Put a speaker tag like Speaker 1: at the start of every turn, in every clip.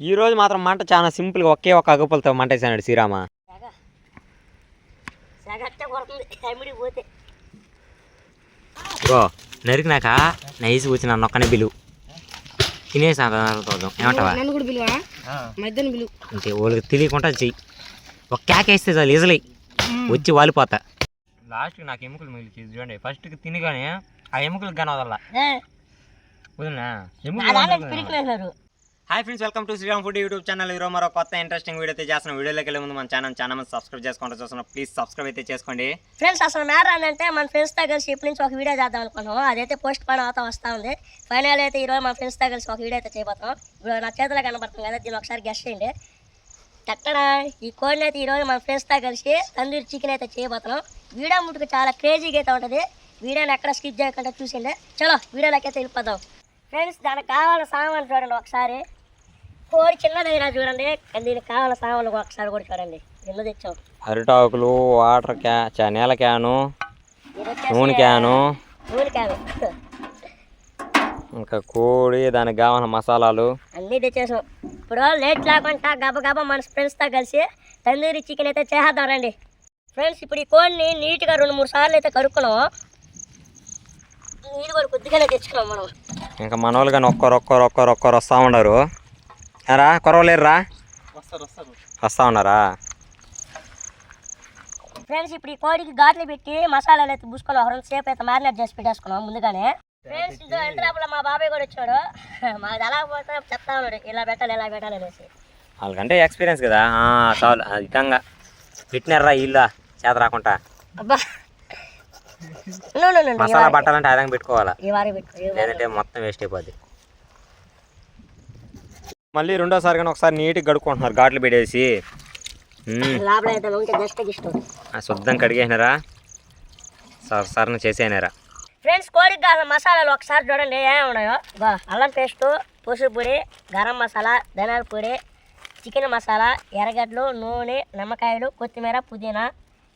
Speaker 1: ఈ రోజు మాత్రం మంట చాలా సింపుల్గా ఒకే ఒక అగ్గుపులతో మంట వేసాడు శ్రీరామ నరికినాక నైస్ వచ్చిన నొక్కనే బిలు. తినేసా చూద్దాం. ఏమంటావా?
Speaker 2: నన్ను కూడా పిలువా? మధ్యన పిలువు.
Speaker 1: అంటే వాళ్ళకి తెలియకుండా చెయ్యి. ఒక క్యాక్ వేస్తే చాలు ఈజలై వచ్చి వాలిపోతా. లాస్ట్కి నాకు ఎముకలు మిగిలి చూడండి. ఫస్ట్కి తినగానే ఆ ఎముకలకు కానీ వదల వదినా
Speaker 2: పిరికిలేసారు
Speaker 1: hi friends welcome to Sriram food YouTube channel. ఈరోజు మరో కొత్త ఇంట్రెస్టింగ్ వీడియో అయితే చేస్తున్నాం. వీడియోలోకి వెళ్ళే ముందు మన ఛానల్ ఛానల్ సబ్స్క్రైబ్ చేసుకుంటూ చూస్తున్నాం ప్లీజ్ సబ్స్క్రైబ్ అయితే చేసుకోండి.
Speaker 2: ఫ్రెండ్స్ అసలు మ్యాటర్ అంటే మన ఫ్రెండ్స్తో కలిసి ఇప్పటి నుంచి ఒక వీడియో చేద్దాం అనుకున్నాము. అదైతే పోస్ట్ పని అవుతా వస్తూ ఉంది. ఫైనల్ అయితే ఈరోజు మన ఫ్రెండ్స్తో కలిసి ఒక వీడియో అయితే చేయబోతాం ఇప్పుడు నా చేతిలో కనబడుతుంది కదా దీన్ని ఒకసారి గెస్ట్ చేయండి. ఎక్కడ ఈ కోడిని అయితే ఈరోజు మన ఫ్రెండ్స్తో కలిసి తందూరి చికెన్ అయితే చేయబోతున్నాం. వీడియో ముట్టుకు చాలా క్రేజీగా అయితే ఉంటుంది. వీడియోని ఎక్కడ స్కిప్ చేయకుండా చూసిండే చలో వీడియోలోకి అయితే వెళ్ళిపోదాం. ఫ్రెండ్స్ దానికి కావాల సామాన్లు చూడండి ఒకసారి. కోడి చిన్నదైనా చూడండి. దీనికి కావాల సామాన్లు ఒకసారి కూడా చూడండి. ఎన్నో తెచ్చాం.
Speaker 1: అరిటాకులు వాటర్ క్యా నేల క్యాను నూనె క్యాను.
Speaker 2: నూనె క్యాను.
Speaker 1: ఇంకా కోడి దానికి కావాల్సిన మసాలాలు.
Speaker 2: అన్నీ తెచ్చేసాం. ఇప్పుడు లేట్ లేకుండా గబ గబ మన ఫ్రెండ్స్తో కలిసి తందూరి చికెన్ అయితే చేసేద్దాం రండి. ఫ్రెండ్స్ ఇప్పుడు ఈ కోడిని నీట్గా రెండు మూడు సార్లు అయితే కడుక్కున్నాం. నీళ్ళు కూడా కొద్దిగానే తెచ్చుకున్నాం మనం.
Speaker 1: ఇంకా మన వాళ్ళు కానీ ఒక్కరు ఒక్కరు ఒక్కరు ఒక్కరు వస్తూ ఉండరు. రా కొరవలేరురా. వస్తూ ఉన్నారా?
Speaker 2: ఫ్రెండ్స్ ఇప్పుడు ఈ కోడికి ఘాట్లు పెట్టి మసాలాలు అయితే పూసుకొని ఒక రెండు సేపు అయితే మ్యారినేట్ చేసి పెట్టేసుకున్నాం ముందుగానే. ఫ్రెండ్స్ ఇంత ఎంత లోపల మా బాబాయ్ కూడా వచ్చాడు. మాకు ఎలా పోతే చెప్తా ఉన్నాడు ఇలా పెట్టాలి ఇలా పెట్టాలి అనేసి.
Speaker 1: వాళ్ళకంటే ఎక్స్పీరియన్స్ కదా. ఆ, చాలు విధంగా పెట్టినారా ఇల్లా చేత రాకుండా.
Speaker 2: అబ్బా. No, no, no, no.
Speaker 1: Masala పట్టాలంటే విధంగా పెట్టుకోవాలా?
Speaker 2: ఈ వారి పెట్టు ఈ వారి
Speaker 1: లేదంటే మొత్తం వేస్ట్ అయిపోద్ది. మళ్ళీ రెండోసారి కానీ ఒకసారి నీట్గా కడుక్కుంటున్నారు ఘాట్లు పెట్టేసి. శుద్ధం కడిగేసినారా? సర్ సరన చేసేనారా
Speaker 2: ఫ్రెండ్స్ కోడికి కావాల్సిన మసాలాలు ఒకసారి చూడండి ఏమేమి ఉన్నాయో. అల్లం పేస్టు పసుపు పొడి గరం మసాలా ధనియాల పొడి చికెన్ మసాలా ఎర్రగడ్డలు నూనె నిమ్మకాయలు కొత్తిమీర పుదీనా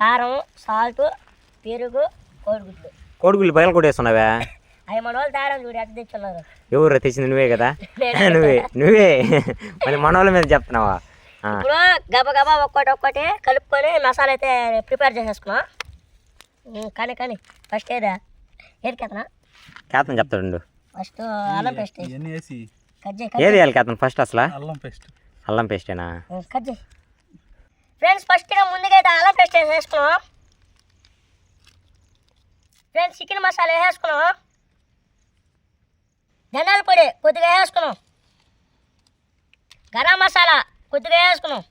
Speaker 2: కారం సాల్ట్ పెరుగు కోడిగుడ్లు.
Speaker 1: కోడిగుళ్ళు పగల కొట్టేస్తున్నావా
Speaker 2: అవి మన వాళ్ళు తేడా చూడు ఎట్ట తెచ్చున్నారు?
Speaker 1: ఎవరు తెచ్చింది నువ్వే కదా? నువ్వే నువ్వే. మళ్ళీ మన వాళ్ళ మీద చెప్తున్నావా? ఆ,
Speaker 2: ఇప్పుడు గబ గబా ఒక్కటి ఒక్కటి కలుపుకొని మసాలా అయితే ప్రిపేర్ చేసేసుకున్నాం కానీ కానీ ఫస్ట్ ఏదా? ఏరికేతనా
Speaker 1: కేతన్? చెప్తాడు
Speaker 2: ఫస్ట్ అల్లం పేస్ట్
Speaker 3: వేసి
Speaker 1: ఏది వేయాలి కేతన్ ఫస్ట్ అసలు?
Speaker 3: అల్లం పేస్ట్.
Speaker 1: అల్లం పేస్టేనా.
Speaker 2: కట్ చేయి. ఫ్రెండ్స్ ఫస్ట్గా ముందుగా అయితే అల్లం పేస్ట్ వేసేసుకున్నాం ఫ్రెండ్స్ చికెన్ మసాలా వేసేసుకున్నాం ధనియాల పొడి కొద్దిగా వేసుకున్నాం. గరం మసాలా కొద్దిగా వేసుకున్నాం.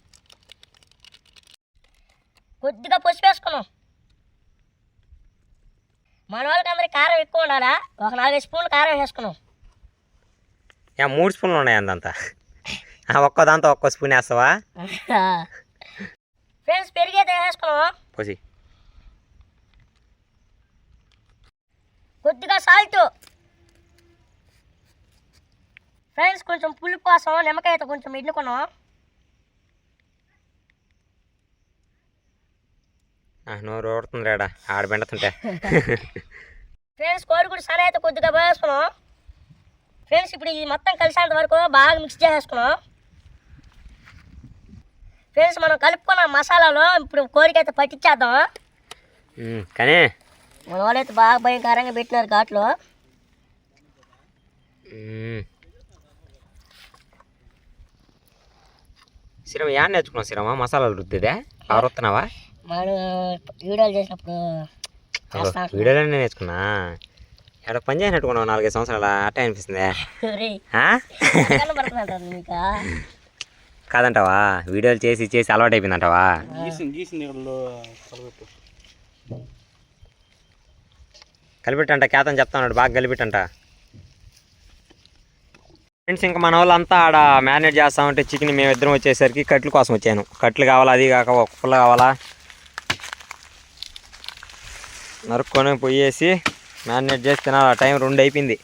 Speaker 2: కొద్దిగా పసుపు వేసుకున్నాం. మన వాళ్ళకి అందరికి కారం ఎక్కువ ఉండాలా? ఒక నాలుగైదు స్పూన్లు కారం వేసుకున్నాం.
Speaker 1: మూడు స్పూన్లు ఉన్నాయి అందంతా. ఆ, ఒక్కో దాంతో ఒక్కో స్పూన్ వేస్తావా?
Speaker 2: ఫ్రెండ్స్ పెరిగి అయితే వేసుకున్నాం.
Speaker 1: పోసి.
Speaker 2: కొద్దిగా సాల్ట్. ఫ్రెండ్స్ కొంచెం పులుపు కోసం నిమ్మకాయ అయితే కొంచెం ఎన్నుకున్నాం
Speaker 1: నోరు ఊడుతుంది రేడా ఆడ బెండుతుంటే.
Speaker 2: ఫ్రెండ్స్ కోడిగుడి సన అయితే కొద్దిగా వేసుకున్నాం. ఫ్రెండ్స్ ఇప్పుడు ఇది మొత్తం కలిసేంత వరకు బాగా మిక్స్ చేసేసుకున్నాం. ఫ్రెండ్స్ మనం కలుపుకున్న మసాలాలో ఇప్పుడు కోడికి అయితే పట్టించేద్దాం
Speaker 1: కానీ
Speaker 2: మన వాళ్ళైతే బాగా భయంకరంగా పెట్టినారు ఘాట్లో.
Speaker 1: శ్రీరామ్ యాడ్ నేర్చుకున్నావు శ్రీరామ మసాలాలు రుద్దిదే? బాగా రుస్తున్నావా
Speaker 2: మనం వీడియోలు చేసినప్పుడు చేస్తాం
Speaker 1: వీడియోలోనే నేర్చుకున్నా? ఎక్కడ పని చేసినట్టుకున్నావు నాలుగైదు సంవత్సరాల అట్టే అనిపిస్తుంది? ఆ? కాదంటావా? వీడియోలు చేసి చేసి అలవాటు అయిపోయిందంటావా కలిపెట్టంట కేతన్ చెప్తా ఉన్నాడు బాగా కలిపెట్టంట. ఫ్రెండ్స్ ఇంకా మన వాళ్ళంతా ఆడ మేనేజ్ చేస్తా ఉంటే చికెన్ మేమిద్దరం వచ్చేసరికి కట్లు కోసం వచ్చాను. కట్లు కావాలా అది కాక ఒక పుల్ల కావాలా? నరుక్కొని పోయేసి మేనేజ్ చేసి తినాలి? టైం రెండు అయిపోయింది.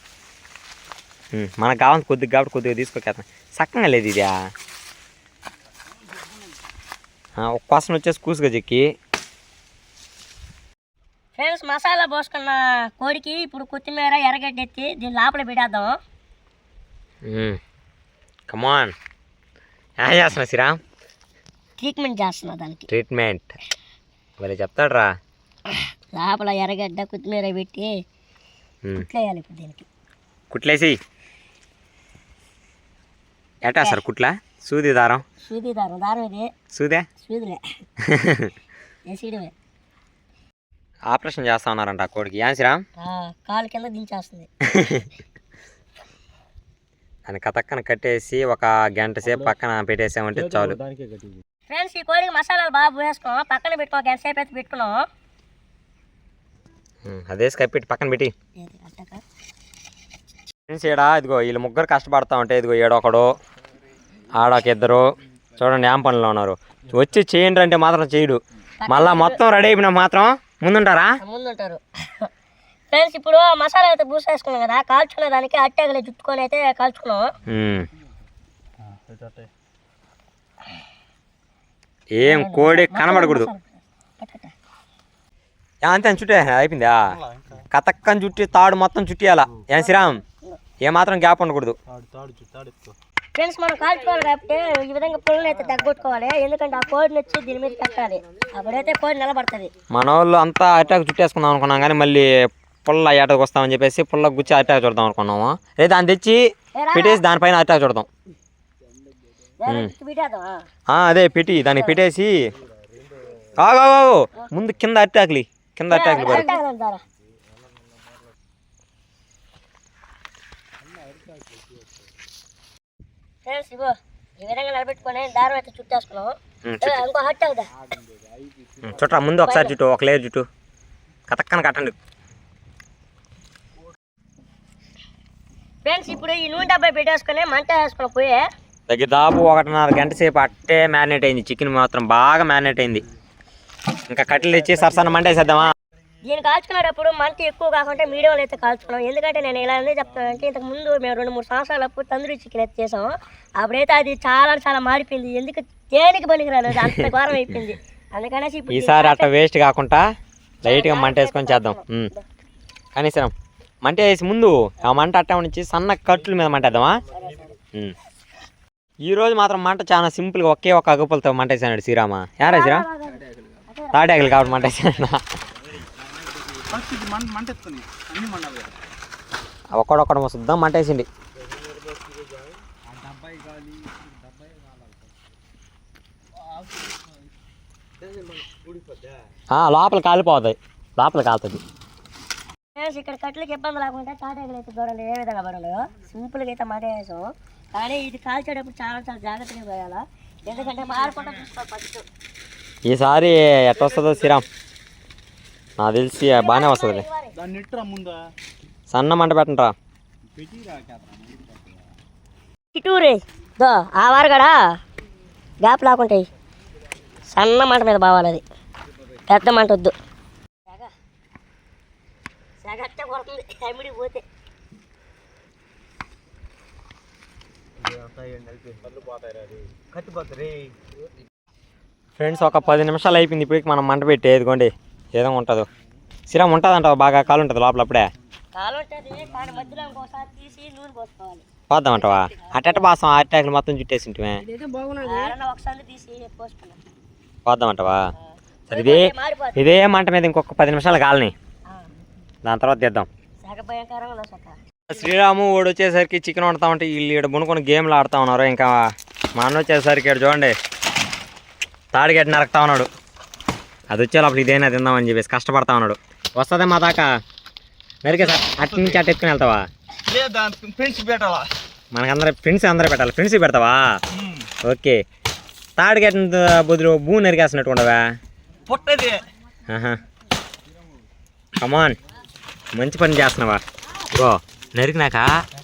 Speaker 1: మనకు కావాలి కొద్దిగా కాబట్టి కొద్దిగా తీసుకోకేతాం సక్కంగా లేదు ఇది? ఒక కోసం వచ్చేసి కూసుగా చెక్కి.
Speaker 2: ఫ్రెండ్స్ మసాలా పోసుకున్న కోడికి ఇప్పుడు కొత్తిమీర ఎర్రగడ్డ ఎత్తి దీని లోపల పెట్టేద్దాం.
Speaker 1: కమాన్ ఏం చేస్తున్నావు శ్రీరామ్
Speaker 2: ట్రీట్మెంట్ చేస్తున్నా దానికి.
Speaker 1: ట్రీట్మెంట్ మరి చెప్తాడు రా
Speaker 2: లోపల ఎర్రగడ్డ కొత్తిమీర పెట్టి కుట్లేయాలి ఇప్పుడు దీనికి.
Speaker 1: కుట్లేసి. ఎట్టా సార్ కుట్లా? సూది దారం.
Speaker 2: సూది దారం దారం ఇది.
Speaker 1: సూదే?
Speaker 2: సూదిలే. వేసేయడమే.
Speaker 1: ఆపరేషన్ చేస్తా ఉన్నారంట కోడికి. ఏం శ్రీరామ్
Speaker 2: కాలు కింద దించేస్తుంది.
Speaker 1: దాన్ని కతక్కన కట్టేసి ఒక గంట సేపు పక్కన పెట్టేసామంటే చాలు.
Speaker 2: ఫ్రెండ్స్ ఈ కోడికి మసాలాలు బాగా పోసేసుకున్నాం. పక్కన పెట్టుకో గంట సేపు అయితే పెట్టుకున్నాం.
Speaker 1: అదే కప్పెట్టి పక్కన పెట్టి. ఫ్రెండ్స్ ఈడ ఇదిగో వీళ్ళు ముగ్గురు కష్టపడతా ఉంటే ఇదిగో ఈడొకడు ఆడొక ఇద్దరు. చూడండి ఏం పనిలో ఉన్నారు. వచ్చి చేయండి అంటే మాత్రం చేయడు. మళ్ళా మొత్తం రెడీ అయిపోయినా మాత్రం ముందుంటారా?
Speaker 2: ముందుంటారు. ఫ్రెండ్స్ ఇప్పుడు మసాలా అయితే పూసేసుకున్నాం కదా కాల్చుకునే దానికి అట్టగలే చుట్టుకొని అయితే కాల్చుకున్నాం.
Speaker 1: ఏం కోడి కనబడకూడదు. అంతే అని చుట్టే అయిపోయిందా? కతక్కని చుట్టి తాడు మొత్తం చుట్టియాల. ఏం శ్రీరామ్? ఏ మాత్రం గ్యాప్ ఉండకూడదు.
Speaker 2: ఫ్రెండ్స్ మనం కాల్చుకోవాలి కాబట్టి ఈ విధంగా పుల్లని అయితే తగ్గొట్టుకోవాలి. ఎందుకంటే ఆ కోడిని వచ్చి దీని మీద కట్టాలి అప్పుడైతే కోడి నిలబడుతుంది.
Speaker 1: మన వాళ్ళు అంతా అటాక్ చుట్టేసుకుందాం అనుకున్నాం కానీ మళ్ళీ పుల్ల ఏటకు వస్తామని చెప్పేసి పుల్ల గుచ్చి అటాక్ చూడదాం అనుకున్నాము. లేదా దాన్ని తెచ్చి పెట్టేసి దానిపైన అటాక్ చూడదాం. అదే పెట్టి దానికి పెట్టేసి ఆగు. ముందు కింద అటాక్లి కింద
Speaker 2: ఇగో ఈ విధంగా నిలబెట్టుకొని దారం అయితే చుట్టేసుకున్నాం
Speaker 1: ఉమ్,
Speaker 2: ఏ, ఇంకో హట్ అవుదా
Speaker 1: ఉమ్, చుట్టరా ముందు ఒకసారి చుట్టూ ఒక లేయర్ చుట్టూ. కతక్కన కట్టండి.
Speaker 2: ఫ్రెండ్స్ ఇప్పుడు ఈ నూనె డబ్బా పెట్టేసుకొని మంట వేసుకుని పోయి.
Speaker 1: దగ్గర దాపు ఒకటిన్నర గంట సేపు అట్టే మ్యారినేట్ అయింది. చికెన్ మాత్రం బాగా మ్యారినేట్ అయింది. ఇంకా కట్టెలు తెచ్చి సరసన మంటేసేద్దామా
Speaker 2: దీన్ని కాల్చుకునేటప్పుడు మంట ఎక్కువ కాకుండా మీడియంలో అయితే కాల్చుకున్నాం. ఎందుకంటే నేను ఇలా ఎందుకు చెప్తానంటే ఇంతకు ముందు మేము రెండు మూడు సంవత్సరాల అప్పుడు తందూరి చికెన్ అయితే చేసాం అప్పుడైతే అది చాలా చాలా మాడిపోయింది ఎందుకు దేనికి పనికిరాలేదు అంత ఘోరం అయిపోయింది. అందుకనేసి ఇప్పుడు
Speaker 1: ఈసారి అట్ట వేస్ట్ కాకుండా లైట్గా మంట వేసుకొని చేద్దాం. కనీసం మంట వేసి ముందు ఆ మంట అట్ట నుంచి సన్న కట్లు మీద మంట వేద్దామా మాత్రం మంట చాలా సింపుల్గా ఒకే ఒక అగుపులతో మంట వేసాడు శ్రీరామ. యారా శ్రీరామ్? తాటాకులు కాబట్టి మంట వేసాడు ఒక్కడొక్కడ వస్తుందా మంట వేసిండి లోపల కాలిపోతాయి. లోపల కాలుతుంది.
Speaker 2: ఫ్రెండ్స్ ఇక్కడ కట్లకి ఇబ్బంది లేకుండా తాటాకులు అయితే చూడండి ఏ విధంగా పడలో. సింపుల్గా అయితే మాట వేసాం కానీ ఇది కాల్చేటప్పుడు చాలా చాలా జాగ్రత్తగా పోయాలా ఎందుకంటే మారకుండా చూసుకోవాలి ఫస్ట్
Speaker 1: ఈసారి ఎట్ట వస్తుందో శ్రీరామ్. నాకు తెలిసి బాగానే వస్తుంది సన్న మంట పెట్టండిరా.
Speaker 3: పెట్టి రాకేతరా.
Speaker 2: ఇటూరే దో ఆ వారగడా గ్యాప్ లాకుంటాయి సన్న మంట మీద బావాలి అది పెద్ద మంట వద్దు. కొడుతుంది. ఎమిడి పోతే.
Speaker 1: ఫ్రెండ్స్ ఒక పది నిమిషాలు అయిపోయింది ఇప్పటికి మనం మంట పెట్టి ఏదిగోండి ఏదో ఉంటుందో. శ్రీరామ్ ఉంటుందంటావు బాగా? కాలు ఉంటుంది లోపల అప్పుడే
Speaker 2: కాలు ఉంటుంది కానీ మధ్యలో ఇంకోసారి తీసి నూనె పోసుకోవాలి.
Speaker 1: పోద్దామంటావా? అట్టట బాసం అట్టాకులు మొత్తం చుట్టేసి ఉంటే
Speaker 2: ఏడన్నా ఒకసారి తీసి పోసుకున్నాం.
Speaker 1: పోద్దామంటావా? సరే ఇదే ఇదే మంట మీద ఇంకొక పది నిమిషాలు కాలని. దాని తర్వాత తీద్దాం. శ్రీరాము వాడు వచ్చేసరికి చికెన్ వండుతా ఉంటే వీళ్ళు ఇక్కడ బునుకొని గేమ్లు ఆడుతా ఉన్నారు. ఇంకా మా అన్న వచ్చేసరికి ఇక్కడ చూడండి తాడిగడ్డి నరకుతా ఉన్నాడు. అది వచ్చేలోపల ఇదేనా తిందామని చెప్పేసి కష్టపడతా ఉన్నాడు. వస్తుందే మా దాకా? నరికే సార్ అటు నుంచి అటు ఎత్తుకుని వెళ్తావా?
Speaker 3: ఫ్రెండ్స్
Speaker 1: మనకందరూ ఫ్రెండ్స్ అందరూ పెట్టాలి. ఫ్రెండ్స్ పెడతావా? ఓకే. తాడిగడ్డ బదులు భూ నరికేస్తున్నట్టు ఉండవా?
Speaker 3: పుట్టది.
Speaker 1: కమాన్ మంచి పని చేస్తున్నావా? గో నరికినాక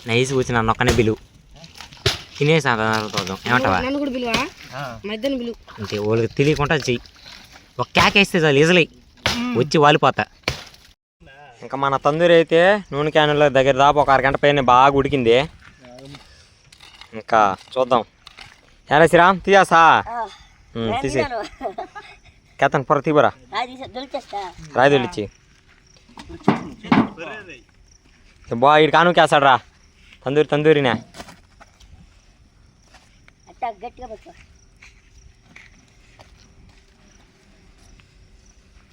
Speaker 1: నైస్ కూర్చుని నన్ను ఒక్కనే బిలు తినేసి చూద్దాం. ఏమంటావా? అంటే వాళ్ళకి తెలియకుండా చెయ్యి. ఒక క్యాక్ వేస్తే చాలు ఈజలై. వచ్చి వాలిపోతా. ఇంకా మన తందూరి అయితే నూనె క్యానుల దగ్గర దాపు ఒక అరగంట పైన బాగా ఉడికింది. ఇంకా చూద్దాం. ఎలా శ్రీరామ్ తీయాసా తీసి కేతన్ పొర తీబరా. రాయి తొలిచి బా ఇటు కాను కేస్తాడు రా తందూరి తందూరినే.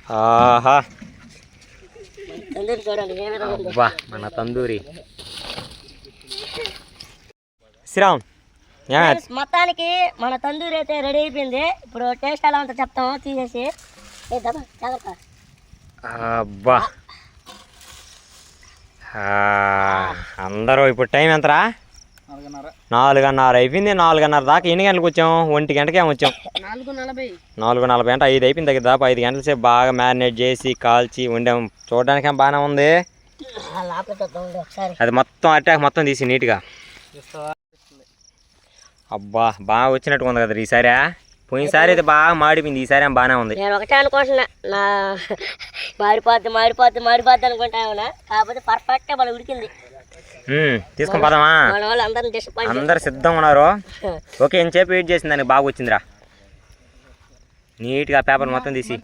Speaker 1: ఆహా. అబ్బా మన తందూరి. శ్రీరామ్
Speaker 2: మొత్తానికి మన తందూరి అయితే రెడీ అయిపోయింది. ఇప్పుడు టేస్ట్ ఎలా ఉంటుందో చెప్తాము తీసేసి.
Speaker 1: అబ్బా. అందరూ ఇప్పుడు టైం ఎంతరా?
Speaker 3: నాలుగున్నర.
Speaker 1: నాలుగున్నర అయిపోయింది నాలుగున్నర దాకా ఎన్ని గంటలకు వచ్చాం? ఒంటి గంటకే వచ్చాం?
Speaker 2: నాలుగు నలభై.
Speaker 1: అంటే ఐదు అయిపోయింది దగ్గర దాకా ఐదు గంటల సేపు బాగా మ్యారినేట్ చేసి కాల్చి వండాం. చూడడానికి బాగానే ఉంది? అది మొత్తం అటాక్ మొత్తం తీసి నీట్గా. అబ్బా బాగా వచ్చినట్టుగా ఉంది కదా ఈసారి పోయినసారి అయితే బాగా మాడిపోయింది. ఈసారి ఏం బాగానే ఉంది.
Speaker 2: నేను ఒకటే అనుకుంటున్నా నా మాడిపోద్ది మాడిపోద్ది మాడిపోద్ది అనుకుంటా ఉన్నా కాకపోతే పర్ఫెక్ట్గా వాళ్ళు ఉడికింది.
Speaker 1: తీసుకొని పోదామా?
Speaker 2: మన
Speaker 1: అందరు సిద్ధంగా ఉన్నారు. ఓకే ఎంతసేపు వెయిట్ చేసింది. దానికి బాగా వచ్చిందిరా. నీట్గా పేపర్ మొత్తం తీసి.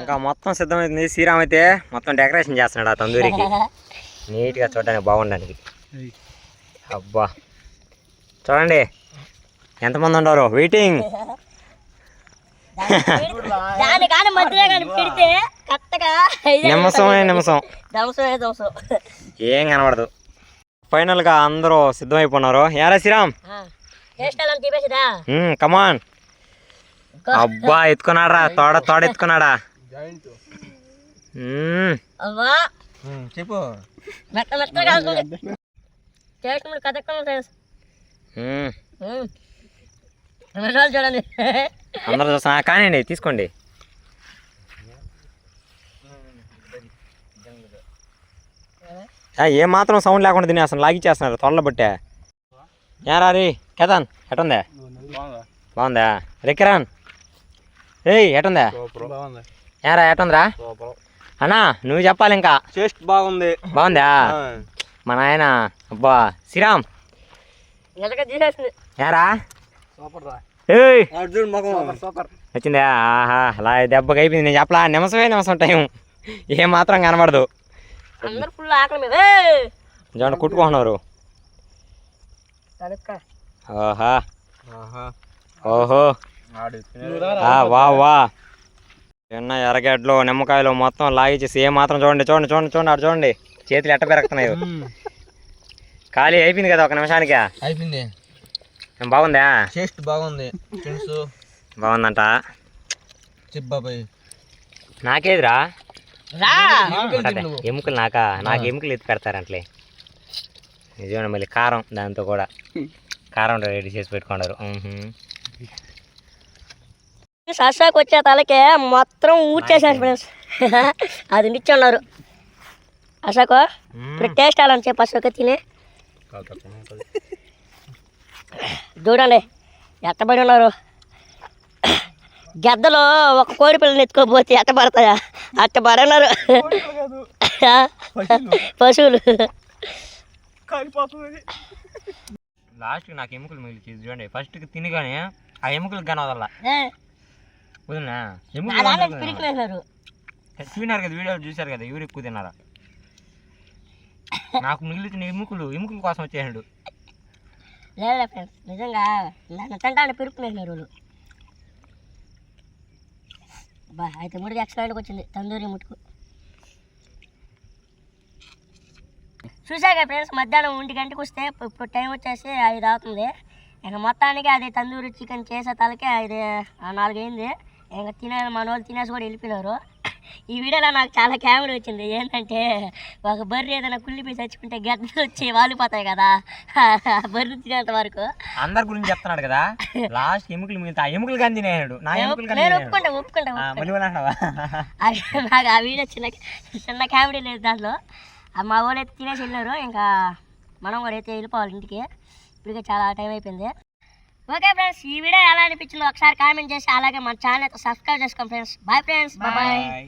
Speaker 1: ఇంకా మొత్తం సిద్ధమైంది. శ్రీరామ్ అయితే మొత్తం డెకరేషన్ చేస్తున్నాడు ఆ తందూరికి. నీట్గా చూడడానికి బాగుండడానికి. అబ్బా. చూడండి. ఎంతమంది ఉన్నారు? వెయిటింగ్
Speaker 2: దాని కానీ మధ్యలో కానీ పెడితే కరెక్ట్గా
Speaker 1: నిమిషమే నిమిషం
Speaker 2: దంసమే దంసం
Speaker 1: ఏం కనబడదు. ఫైనల్గా అందరూ సిద్ధమైపోయినారు. యారా శ్రీరామ్? కమాన్ అబ్బా ఎత్తుకున్నాడా తోడ తోడ ఎత్తుకున్నాడా?
Speaker 3: చెప్పు.
Speaker 2: మెత్త మెత్తగా రోజులు చూడండి.
Speaker 1: అందరూ చూస్తా కానివ్వండి తీసుకోండి. ఆ, ఏం మాత్రం సౌండ్ లేకుండా తినేస్తాను లాగిచ్చేస్తున్నారు తొడలు బట్టే ఏరా రీ కేతాన్ ఎటుందే?
Speaker 3: బాగుందా?
Speaker 1: బాగుందా రే కిరణ్. ఏయ్ ఎటుందే? ఏరా ఎటుందిరా? అన్నా నువ్వు చెప్పాలి ఇంకా.
Speaker 3: టేస్ట్ బాగుంది.
Speaker 1: బాగుందా? మా నాయన అబ్బా శ్రీరామ్.
Speaker 2: ఎలాగ
Speaker 1: వచ్చిందా? ఆహా అలా దెబ్బకి అయిపోయింది నేను చెప్పలా నిమిషమే నిమిషం టైం. ఏం మాత్రం కనబడదు.
Speaker 2: అందరు ఫుల్ ఆకలి మీద.
Speaker 1: చూడండి కుట్టుకుంటున్నారు. ఓహా. ఓహో. వా వా. చిన్న ఎర్రగడ్డలు నిమ్మకాయలు మొత్తం లాగిచ్చేసి ఏ మాత్రం చూడండి చూడండి చూడండి చూడండి అటు చూడండి. చేతులు ఎట్ట పెరుగుతున్నాయి. ఖాళీ అయిపోయింది కదా ఒక నిమిషానికి?
Speaker 3: అయిపోయింది.
Speaker 1: బాగుందా?
Speaker 3: టేస్ట్ బాగుంది ఫ్రెండ్స్.
Speaker 1: బాగుందంట.
Speaker 3: చెప్పు బాబాయ్.
Speaker 1: నాకేదిరా? ఎముకలు నాకా? నాకు ఎముకలు ఎత్తి పెడతారంటలే. నిజమే మళ్ళీ కారం దాంతో కూడా. కారం రెడీ చేసి పెట్టుకున్నారు.
Speaker 2: ససాకు వచ్చే తలకే మొత్తం ఊడ్చేసారు ఫ్రెండ్స్. అది నిచ్చున్నారు అశాకు ఇప్పుడు టేస్ట్ అలా అని చెప్పి అశోక తిని. చూడండి ఎట్టబడి ఉన్నారు. గద్దలో ఒక కోడి పిల్లని ఎత్తుకోపోతే ఎట్ట పడతాయా అట్ట పడన్నారు పశువులు.
Speaker 1: లాస్ట్కి నాకు ఎముకలు మిగిలి చూడండి. ఫస్ట్కి తినగానే ఆ ఎముకలు కానీ వదల వదిలినా? ఎముకలు చూసినారు కదా వీడియోలు చూశారు కదా ఎవరు ఎక్కువ తిన్నారా? నాకు మిగిలిన ఎముకలు ఎముకల కోసం వచ్చేసాడు.
Speaker 2: లేదా ఫ్రెండ్స్ నిజంగా నన్ను తింటాను పిరుపునేసినారు వాళ్ళు బా అయితే ముడికి ఎక్స్ట్రాకి వచ్చింది తందూరి ముట్టుకు. చూసాక ఫ్రెండ్స్ మధ్యాహ్నం ఒంటి గంటకు వస్తే ఇప్పుడు టైం వచ్చేసి ఐదు అవుతుంది. ఇక మొత్తానికి అది తందూరి చికెన్ చేసే తలకే ఐదు ఆ, నాలుగు అయింది ఇంకా తినే మన వాళ్ళు తినేసి కూడా వెళ్ళిపోయినారు. ఈ వీడియోలో నాకు చాలా కెమెరా వచ్చింది. ఏంటంటే ఒక బర్రె ఏదైనా కుళ్ళిపోయి చచ్చుకుంటే గద్దలు వచ్చి వాలిపోతాయి కదా. బర్రె తినేంత వరకు.
Speaker 1: అందరి గురించి చెప్తున్నాడు కదా. లాస్ట్ ఎముకలు మిగిలితే ఆ ఎముకలు కానీ నా ఎముకలు
Speaker 2: నేను. ఒప్పుకుంటా ఒప్పుకుంటా నాకు ఆ వీడియో చిన్న చిన్న కామెడీ లేదు దాంట్లో. మా వాళ్ళు అయితే తినేసి వెళ్ళారు. ఇంకా మనం కూడా అయితే వెళ్ళిపోవాలి ఇంటికి. ఇప్పటికే చాలా టైం అయిపోయింది. ఓకే ఫ్రెండ్స్ ఈ వీడియో ఎలా అనిపించిందో ఒకసారి కామెంట్ చేసి అలాగే మన ఛానల్ సబ్స్క్రైబ్ చేసుకోండి ఫ్రెండ్స్. Bye friends bye.